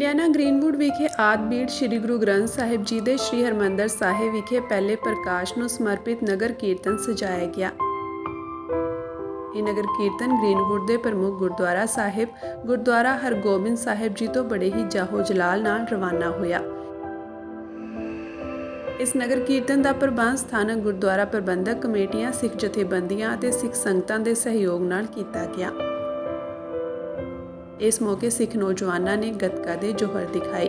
Indiana ਗ੍ਰੀਨਵੁੱਡ ਵਿਖੇ ਆਦ ਬੀੜ ਸ੍ਰੀ ਗੁਰੂ ਗ੍ਰੰਥ ਸਾਹਿਬ ਜੀ ਦੇ ਸ੍ਰੀ ਹਰਮੰਦਰ ਸਾਹਿਬ ਵਿਖੇ ਪਹਿਲੇ ਪ੍ਰਕਾਸ਼ ਨੂੰ ਸਮਰਪਿਤ ਨਗਰ ਕੀਰਤਨ ਸਜਾਇਆ ਗਿਆ। ਇਹ ਨਗਰ ਕੀਰਤਨ ਗ੍ਰੀਨਵੁੱਡ ਦੇ ਪ੍ਰਮੁੱਖ ਗੁਰਦੁਆਰਾ ਸਾਹਿਬ, ਗੁਰਦੁਆਰਾ ਹਰਗੋਬਿੰਦ ਸਾਹਿਬ ਜੀ ਤੋਂ ਬੜੇ ਹੀ ਜਾਹੋ ਜਲਾਲ ਨਾਲ ਰਵਾਨਾ ਹੋਇਆ। ਇਸ ਨਗਰ ਕੀਰਤਨ ਦਾ ਪ੍ਰਬੰਧ ਸਥਾਨਕ ਗੁਰਦੁਆਰਾ ਪ੍ਰਬੰਧਕ ਕਮੇਟੀਆਂ, ਸਿੱਖ ਜਥੇਬੰਦੀਆਂ ਅਤੇ ਸਿੱਖ ਸੰਗਤਾਂ ਦੇ ਸਹਿਯੋਗ ਨਾਲ ਕੀਤਾ ਗਿਆ। ਇਸ ਮੌਕੇ ਸਿੱਖ ਨੌਜਵਾਨਾਂ ਨੇ ਗੱਤਕਾ ਦੇ ਜੋਹਰ ਦਿਖਾਏ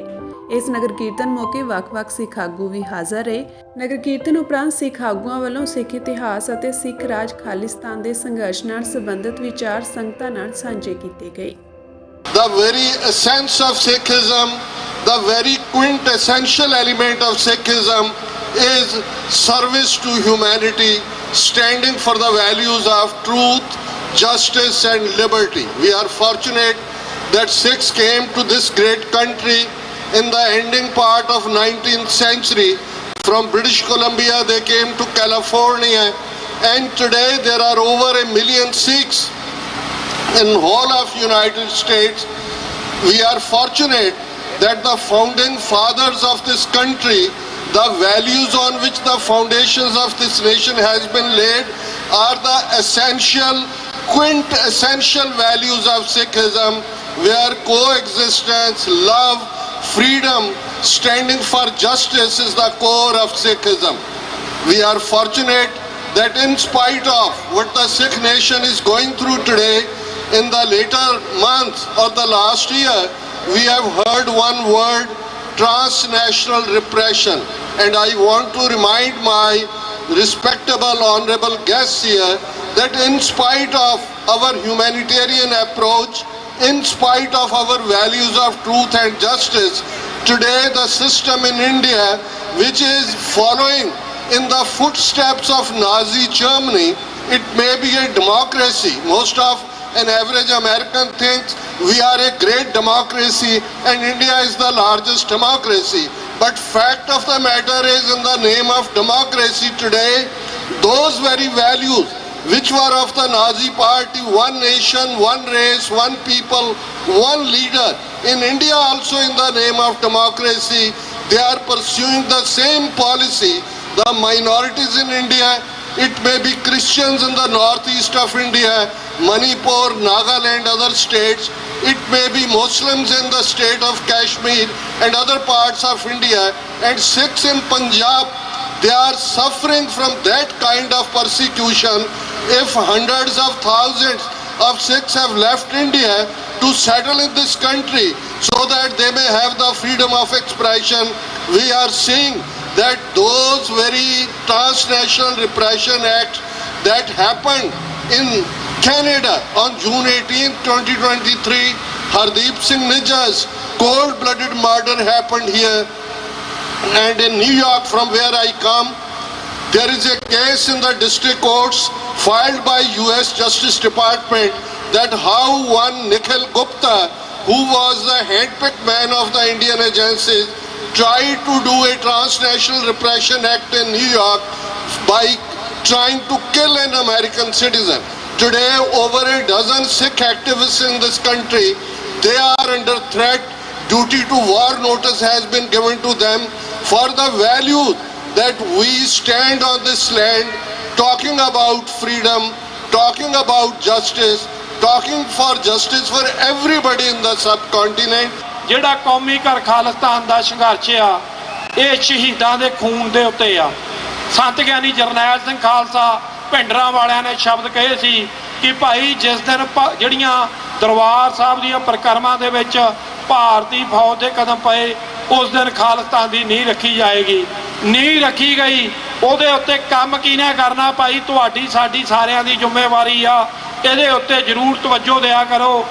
ਇਸ ਨਗਰ ਕੀਰਤਨ ਮੌਕੇ ਵੱਖ-ਵੱਖ ਸਿੱਖ ਆਗੂ ਵੀ ਹਾਜ਼ਰ ਰਹੇ ਨਗਰ ਕੀਰਤਨ ਉਪਰੰਤ ਸਿੱਖ ਆਗੂਆਂ ਵੱਲੋਂ ਸਿੱਖ ਇਤਿਹਾਸ ਅਤੇ ਸਿੱਖ ਰਾਜ ਖਾਲਿਸਤਾਨ ਦੇ ਸੰਘਰਸ਼ ਨਾਲ ਸੰਬੰਧਿਤ ਵਿਚਾਰ ਸੰਗਤਾਂ ਨਾਲ ਸਾਂਝੇ ਕੀਤੇ ਗਏ the very essence of Sikhism, the very quintessential element of Sikhism is service to humanity, standing for the values of truth, justice, and liberty. We are fortunate that Sikhs came to this great country in the ending part of 19th century. From British Columbia, they came to California, and today there are over a million Sikhs in whole of United States, we are fortunate that the founding fathers of this country, the values on which the foundations of this nation has been laid are the essential, quintessential values of Sikhism, where coexistence, love, freedom, standing for justice is the core of Sikhism. We are fortunate that in spite of what the Sikh nation is going through today, in the later months or the last year, we have heard one word transnational repression. And I want to remind my respectable, honorable guests here that in spite of our humanitarian approach, in spite of our values of truth and justice, today the system in India, which is following in the footsteps of Nazi Germany, it may be a democracy. Most of an average American thinks we are a great democracy and India is the largest democracy. But fact of the matter is in the name of democracy today, those very values which were of the Nazi party, one nation, one race, one people, one leader. In India also in the name of democracy, they are pursuing the same policy. The minorities in India, it may be Christians in the northeast of India, Manipur, Nagaland, other states. It may be Muslims in the state of Kashmir and other parts of India. And Sikhs in Punjab, they are suffering from that kind of persecution. If hundreds of thousands of Sikhs have left India to settle in this country so that they may have the freedom of expression, we are seeing that those very transnational repression acts that happened in Canada on June 18, 2023, Hardeep Singh Nijja's cold-blooded murder happened here. And in New York, from where I come, there is a case in the district courts filed by US Justice Department that how one Nikhil Gupta, who was the handpicked man of the Indian agencies, tried to do a transnational repression act in New York by trying to kill an American citizen. Today, over a dozen Sikh activists in this country, they are under threat. Duty to war notice has been given to them for the value that we stand on this land talking about freedom, talking about justice, talking for justice for everybody in the subcontinent. ਜਿਹੜਾ ਕੌਮੀ ਘਰ ਖਾਲਿਸਤਾਨ ਦਾ ਸੰਘਰਸ਼ ਆ ਇਹ ਸ਼ਹੀਦਾਂ ਦੇ ਖੂਨ ਦੇ ਉੱਤੇ ਆ ਸੰਤ ਗਿਆਨੀ ਜਰਨੈਲ ਸਿੰਘ ਖਾਲਸਾ ਭਿੰਡਰਾਂ ਵਾਲਿਆਂ ਨੇ ਸ਼ਬਦ ਕਹੇ ਸੀ ਕਿ ਭਾਈ ਜਿਸ ਦਿਨ ਭ- ਜਿਹੜੀਆਂ ਦਰਬਾਰ ਸਾਹਿਬ ਦੀਆਂ ਪ੍ਰਕਰਮਾਂ ਦੇ ਵਿੱਚ ਭਾਰਤੀ ਫੌਜ ਦੇ ਕਦਮ ਪਏ ਉਸ ਦਿਨ ਖਾਲਿਸਤਾਨ ਦੀ ਨੀਂਹ ਰੱਖੀ ਜਾਏਗੀ। ਨੀਂਹ ਰੱਖੀ ਗਈ। ਉਹਦੇ ਉੱਤੇ ਕੰਮ ਕਿਹਨੇ ਕਰਨਾ ਭਾਈ, ਤੁਹਾਡੀ, ਸਾਡੀ ਸਾਰਿਆਂ ਦੀ ਜ਼ਿੰਮੇਵਾਰੀ ਆ। ਇਹਦੇ ਉੱਤੇ ਜ਼ਰੂਰ ਤਵੱਜੋ ਦਿਆ ਕਰੋ।